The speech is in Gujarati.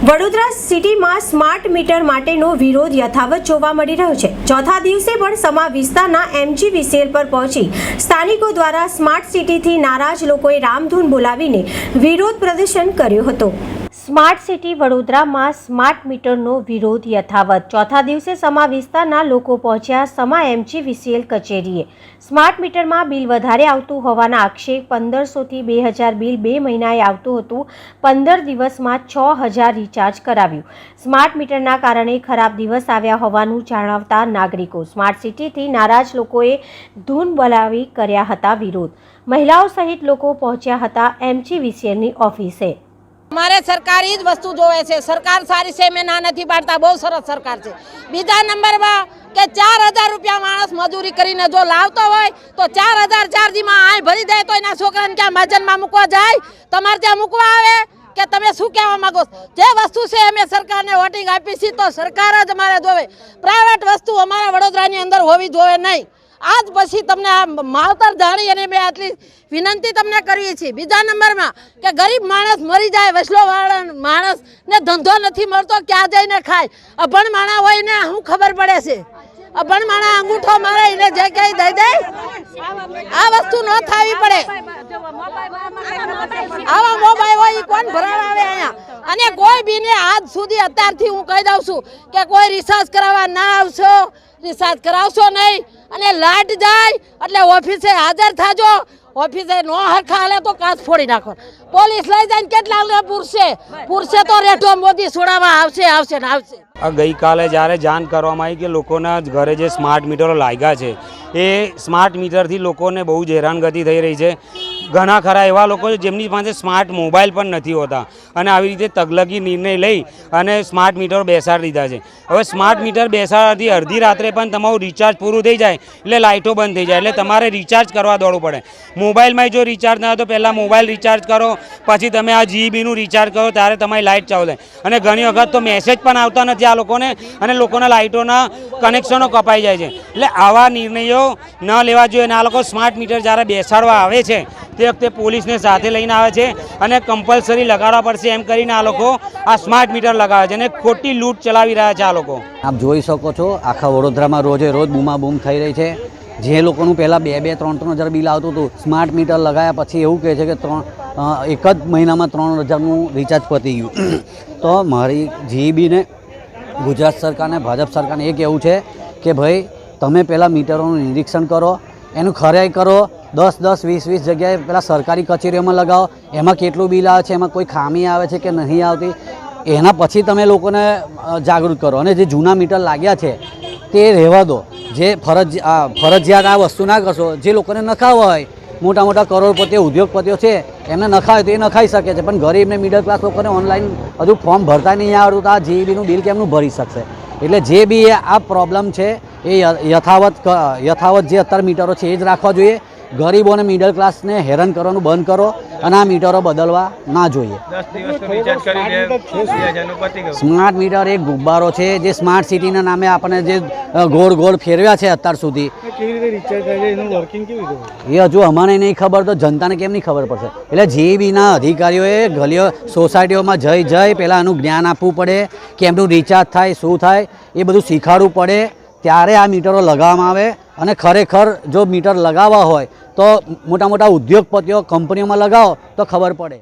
વડોદરા સિટીમાં સ્માર્ટ મીટર માટેનો વિરોધ યથાવત જોવા મળી રહ્યો છે. ચોથા દિવસે પણ સમા વિસ્તારના એમજી વિસેલ પર પહોંચી સ્થાનિકો દ્વારા સ્માર્ટ સિટીથી નારાજ લોકોએ રામધૂન બોલાવીને વિરોધ પ્રદર્શન કર્યું હતું. સ્માર્ટ સિટી વડોદરામાં સ્માર્ટ મીટરનો વિરોધ યથાવત. ચોથા દિવસે સમા વિસ્તારના લોકો પહોંચ્યા સમા એમજી વિસીએલ કચેરીએ. સ્માર્ટ મીટરમાં બિલ વધારે આવતું હોવાના આક્ષેપ પંદરસોથી બે હજાર બિલ બે મહિનાએ આવતું હતું. પંદર દિવસમાં છ હજાર રિચાર્જ કરાવ્યું. સ્માર્ટ મીટરના કારણે ખરાબ દિવસ આવ્યા હોવાનું જણાવતા નાગરિકો સ્માર્ટ સિટીથી નારાજ લોકોએ ધૂન બોલાવી કર્યા હતા વિરોધ. મહિલાઓ સહિત લોકો પહોંચ્યા હતા એમજી વિસીએલની ઓફિસે. અમારે સરકારી જ વસ્તુ જોવે છે. સરકાર સારી છે, મેં ના નથી પાડતા. બહુ સરસ સરકાર છે. બીજા નંબરમાં કે ચાર હજાર રૂપિયા માણસ મજૂરી કરીને જો લાવતો હોય, તો ચાર હજાર ચાર્જીમાં આય ભરી દે, તો એના છોકરાને ક્યાં મહાજનમાં મૂકવા જાય? તમારે ત્યાં મૂકવા આવે? કે તમે શું કહેવા માંગો? જે વસ્તુ છે અમે સરકારને વોટિંગ આપી છે, તો સરકાર જ અમારે જોવે. પ્રાઇવેટ વસ્તુ અમારા વડોદરાની અંદર હોવી જોવે નહીં. આજ પછી તમને આ માવતર ધાણી અને મેં આટલી વિનંતી તમને કરીએ છીએ. બીજા નંબરમાં કે ગરીબ માણસ મરી જાય વસલો માણસને ધંધો નથી મળતો, ક્યાં જઈને ખાય? અભણ માણા હોય ને શું ખબર પડે છે? અભણ માણા અંગૂઠો મારે, એને જે ક્યાંય દઈ દે, આ વસ્તુ ન થાવી પડે. આવા મોબાઈલ હોય કોણ ભરાવા અહીંયા? અને કોઈ બીને આજ સુધી અત્યારથી હું કહી દઉં છું કે કોઈ રિસર્ચ કરાવવા ના આવશો, રિસર્ચ કરાવશો નહીં. અને લાટ જાય એટલે ઓફિસે હાજર થાજો. ઓફિસે નો હરખા હાલે તો કાચ ફોડી નાખો. પોલીસ લઈ જાય કેટલા પૂરશે. પૂરશે તો રેટો મોદી છોડાવવા આવશે આવશે ને આવશે. ગઈકાલે જ્યારે જાણ કરવામાં આવી કે લોકોના ઘરે જે સ્માર્ટ મીટરો લાગ્યા છે, એ સ્માર્ટ મીટરથી લોકોને બહુ જ હેરાનગતિ થઈ રહી છે. ઘણા ખરા એવા લોકો છે જેમની પાસે સ્માર્ટ મોબાઈલ પણ નથી હોતા. અને આવી રીતે તગલગી નિર્ણય લઈ અને સ્માર્ટ મીટર બેસાડી દીધા છે. હવે સ્માર્ટ મીટર બેસાડવાથી અડધી રાત્રે પણ તમારું રિચાર્જ પૂરું થઈ જાય, એટલે લાઇટો બંધ થઈ જાય, એટલે તમારે રિચાર્જ કરવા દોડવું પડે. મોબાઈલમાં જો રિચાર્જ ના હોય તો પહેલાં મોબાઈલ રિચાર્જ કરો, પછી તમે આ જીબીનું રિચાર્જ કરો, ત્યારે તમારી લાઇટ ચાલુ થાય. અને ઘણી વખત તો મેસેજ પણ આવતા નથી આ લોકોને, અને લોકોના લાઇટોના કનેક્શનો કપાઈ જાય છે. એટલે આવા નિર્ણયો ન લેવા જોઈએ અને આ લોકો સ્માર્ટ મીટર જ્યારે બેસાડવા આવે છે તે વખતે પોલીસને સાથે લઈને આવે છે અને કમ્પલસરી લગાડવા પડશે એમ કરીને આ લોકો આ સ્માર્ટ મીટર લગાવે છે અને ખોટી લૂંટ ચલાવી રહ્યા છે આ લોકો. આપ જોઈ શકો છો, આખા વડોદરામાં રોજે રોજ બૂમાબૂમ થઈ રહી છે. જે લોકોનું પહેલાં બે બે, ત્રણ ત્રણ હજાર બિલ આવતું હતું સ્માર્ટ મીટર લગાવ્યા પછી એવું કહે છે કે ત્રણ એક જ મહિનામાં ત્રણ હજારનું રિચાર્જ પતી ગયું. તો મારી જીબીને ગુજરાત સરકારને, ભાજપ સરકારને એ કહેવું છે કે ભાઈ, તમે પહેલાં મીટરોનું નિરીક્ષણ કરો, એનું ખરાઈ કરો દસ દસ, વીસ વીસ જગ્યાએ પહેલાં સરકારી કચેરીઓમાં લગાવો. એમાં કેટલું બિલ આવે છે? એમાં કોઈ ખામી આવે છે કે નહીં આવતી? એના પછી તમે લોકોને જાગૃત કરો. અને જે જૂના મીટર લાગ્યા છે, તે રહેવા દો. જે ફરજ ફરજિયાત આ વસ્તુ ના કરશો, જે લોકોને નખાવા હોય મોટા મોટા કરોડપતિઓ, ઉદ્યોગપતિઓ છે, એમને નખાવે તો એ નખાઈ શકે છે. પણ ગરીબને મિડલ ક્લાસ લોકોને ઓનલાઈન હજુ ફોર્મ ભરતા નહીં આવડતું તો આ જીઈબીનું બિલ કેમનું ભરી શકશે? એટલે જે બી આ પ્રોબ્લેમ છે, એ યથાવત યથાવત જે અત્યારે મીટરો છે, એ જ રાખવા જોઈએ. ગરીબો અને મિડલ ક્લાસને હેરાન કરવાનું બંધ કરો અને આ મીટરો બદલવા ના જોઈએ. સ્માર્ટ મીટર એક ગુબ્બારો છે જે સ્માર્ટ સિટીના નામે આપણને જે ગોળ ગોળ ફેરવ્યા છે અત્યાર સુધી. કેવી રીતે રિચાર્જ થાય છે? એનું વર્કિંગ કેવી રીતે એ હજુ અમને નહીં ખબર તો જનતાને કેમ નહીં ખબર પડશે? એટલે જે બીના અધિકારીઓએ ગલીઓ સોસાયટીઓમાં જઈ જઈ પહેલાં એનું જ્ઞાન આપવું પડે કેમનું રિચાર્જ થાય શું થાય એ બધું શીખવાડવું પડે ત્યારે આ મીટરો લગાવવામાં આવે અને ખરેખર જો મીટર લગાવવા હોય, તો મોટા મોટા ઉદ્યોગપતિઓ કંપનીઓમાં લગાવો તો ખબર પડે.